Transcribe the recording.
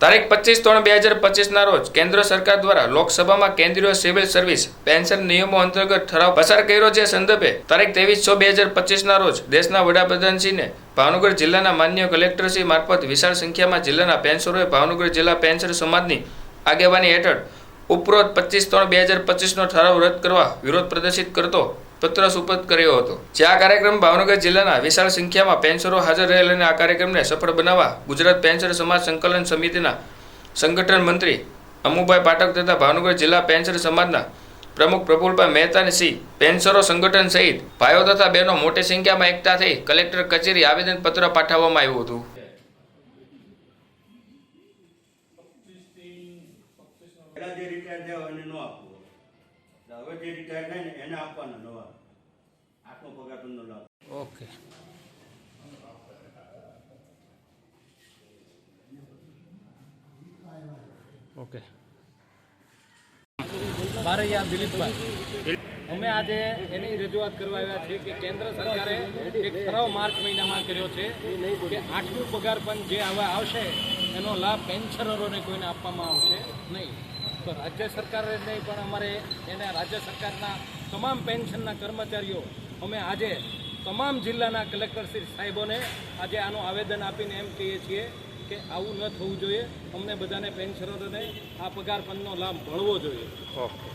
તારીખ પચીસ ત્રણ બે હજાર પચીસના રોજ કેન્દ્ર સરકાર દ્વારા લોકસભામાં કેન્દ્રીય સિવિલ સર્વિસ, પેન્શન નિયમો અંતર્ગત ઠરાવ પસાર કર્યો છે સંદર્ભે તારીખ ત્રેવીસ છ બે હજાર પચીસના રોજ દેશના વડાપ્રધાનશ્રીને ભાવનગર જિલ્લાના માન્ય કલેક્ટરશ્રી મારફત વિશાળ સંખ્યામાં જિલ્લાના પેન્શરોએ ભાવનગર જિલ્લા પેન્શન સમાજની આગેવાની હેઠળ ઉપરોક્ત પચીસ ત્રણ બે હજાર પચીસનો ઠરાવ રદ કરવા વિરોધ પ્રદર્શિત કરતો પત્ર સુપત કર્યો હતો. જે આ કાર્યક્રમ ભાવનગર જિલ્લાના વિશાળ સંખ્યામાં પેન્સરો હાજર રહેલ અને આ કાર્યક્રમને સફળ બનાવવા ગુજરાત પેન્સર સમાજ સંકલન સમિતિના સંગઠન મંત્રી અમુભાઈ પાઠક તથા ભાવનગર જિલ્લા પેન્સર સમાજના પ્રમુખ પ્રફુલભાઈ મહેતાને સિંહ પેન્સરો સંગઠન સહિત ભાઈઓ તથા બહેનો મોટી સંખ્યામાં એકઠા થઈ કલેક્ટર કચેરી આવેદનપત્ર પાઠવવામાં આવ્યું હતું. જે રિટાયર થયા એને ન આપવો. એટલે હવે જે રિટાયર થાય ને એને આપવાના નવા. આટલો પગાર તમને લાભ ઓકે. ઓકે. બારૈયા દિલીપભાઈ. અમે આજે એની રજૂઆત કરવા આવ્યા છીએ કે કેન્દ્ર સરકારે એક ઠરાવ માર્ચ મહિનામાં કર્યો છે કે આઠમું પગાર પણ જે હવે આવશે, એનો લાભ પેન્શનરોને કોઈને આપવામાં આવશે નહીં. તો રાજ્ય સરકારે નહીં, પણ અમારે એને રાજ્ય સરકારના તમામ પેન્શનના કર્મચારીઓ, અમે આજે તમામ જિલ્લાના કલેક્ટરશ્રી સાહેબોને આજે આનું આવેદન આપીને એમ કહીએ છીએ કે આવું ન થવું જોઈએ. અમને બધાને પેન્શનરોને આ પગાર પંચનો લાભ મળવો જોઈએ. ઓકે.